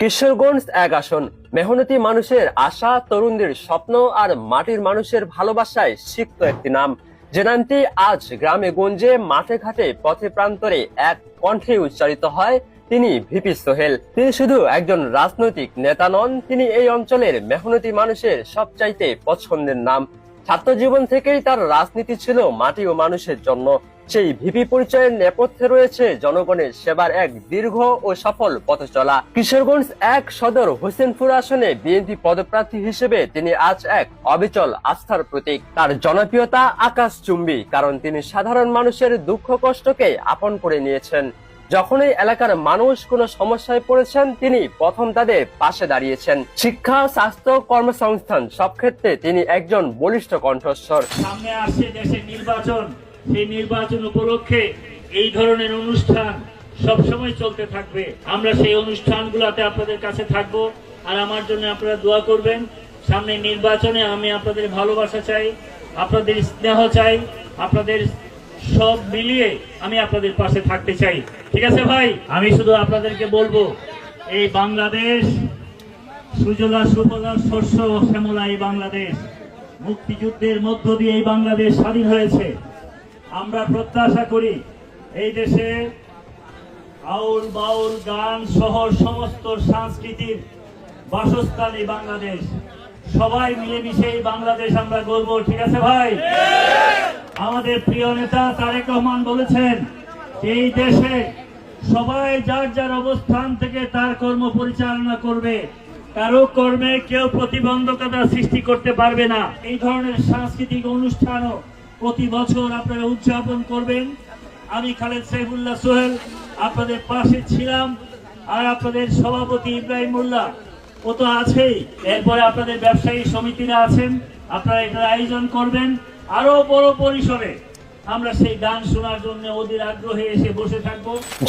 কিশোরগঞ্জ এক আসন। মেহনতি মানুষের আশা, তরুণদের স্বপ্ন আর মাটির মানুষের ভালোবাসায় সিক্ত একটি নাম। যে নামটি আজ গ্রামে গঞ্জে, মাঠে ঘাটে, পথে প্রান্তরে এক কণ্ঠে উচ্চারিত হয়, তিনি ভিপি সোহেল। তিনি শুধু একজন রাজনৈতিক নেতা নন, তিনি এই অঞ্চলের মেহনতি মানুষের সবচাইতে পছন্দের নাম। ছাত্র জীবন থেকেই তার রাজনীতি ছিল মাটি ও মানুষের জন্য। সেই ভিপি পরিচয়ের নেপথ্যে রয়েছে জনগণের সেবার এক দীর্ঘ ও সফল পথ চলা। কিশোরগঞ্জ এক সদর হোসেনপুর আসনে বিএনপি পদপ্রার্থী হিসেবে তিনি আজ এক অবিচল আস্থার প্রতীক। তার জনপ্রিয়তা আকাশ চুম্বী, কারণ তিনি সাধারণ মানুষের দুঃখ কষ্টকে আপন করে নিয়েছেন। যখন এই এলাকার মানুষ কোনো সমস্যায় পড়েছেন, তিনি প্রথম তাদের পাশে দাঁড়িয়েছেন। শিক্ষা, স্বাস্থ্য, কর্মসংস্থান, সব ক্ষেত্রে তিনি একজন বলিষ্ঠ কণ্ঠস্বর। সামনে আসছে দেশের নির্বাচন। সেই নির্বাচন উপলক্ষে এই ধরনের অনুষ্ঠান সব সময় চলতে থাকবে। আমরা সেই অনুষ্ঠানগুলোতে আপনাদের কাছে থাকব। আর আমার জন্য আপনারা দোয়া করবেন। সামনে নির্বাচনে আমি আপনাদের ভালোবাসা চাই, আপনাদের স্নেহ চাই, আপনাদের সব মিলিয়ে আমি আপনাদের পাশে থাকতে চাই। ঠিক আছে ভাই? আমি শুধু আপনাদেরকে বলব, এই বাংলাদেশ, সুজলা সুফলা শস্য শ্যামলা এই বাংলাদেশ, মুক্তিযুদ্ধের মধ্য দিয়ে এই বাংলাদেশ স্বাধীন হয়েছে। আমরা প্রত্যাশা করি এই দেশে আউল বাউল গান সহ সমস্ত সংস্কৃতির বাসস্থান এই বাংলাদেশ। সবাই মিলেমিশে এই বাংলাদেশ আমরা গর্ব ঠিক আছে ভাই? আমাদের প্রিয় নেতা তারেক রহমান বলেছেন, এই দেশে সবাই যার যার অবস্থান থেকে তার কর্ম পরিচালনা করবে। কারও কর্মে কেউ প্রতিবন্ধকতা সৃষ্টি করতে পারবে না। এই ধরনের সাংস্কৃতিক অনুষ্ঠানও প্রতি বছর আপনারা উদযাপন করবেন। আমি খালেদ সাইফুল্লাহ সোহেল, আপনাদের পাশে ছিলাম আর আপনাদের সভাপতি ইব্রাহিম মোল্লা। ও তো আছেই। এরপরে আপনাদের ব্যবসায়ী সমিতিরা আছেন। আপনারা এটার আয়োজন করবেন। আরও বড় পরিসরে আমরা সেই গান শোনার জন্য অধীর আগ্রহে এসে বসে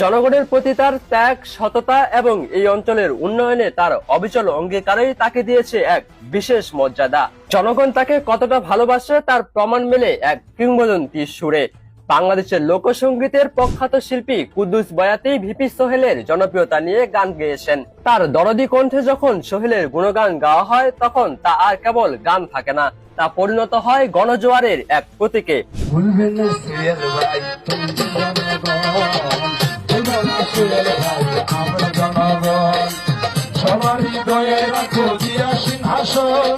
জনগণের প্রতি তার ত্যাগ, সততা এবং এই অঞ্চলের উন্নয়নে তার অবিচল অঙ্গীকারই তাকে দিয়েছে এক বিশেষ মর্যাদা। জনগণ তাকে কতটা ভালোবাসে তার প্রমাণ মেলে এক কিংবদন্তির সুরে। বাংলাদেশের লোকসঙ্গীতের প্রখ্যাত শিল্পী কুদ্দুস বয়াতি ভিপি সোহেলের জনপ্রিয়তা নিয়ে গান গেয়েছেন। তার দরদি কণ্ঠে যখন সোহেলের গুণগান গাওয়া হয়, তখন তা আর কেবল গান থাকে না, তা পরিণত হয় গণজোয়ারের এক প্রতীকে। ভুলবেন না সুয়েল ভাই তুমি জনগণ ভুলবেন না সুয়েল ভাই আমরা জনগণ সবার হৃদয়ে রাখো দিয়া সিংহাসন।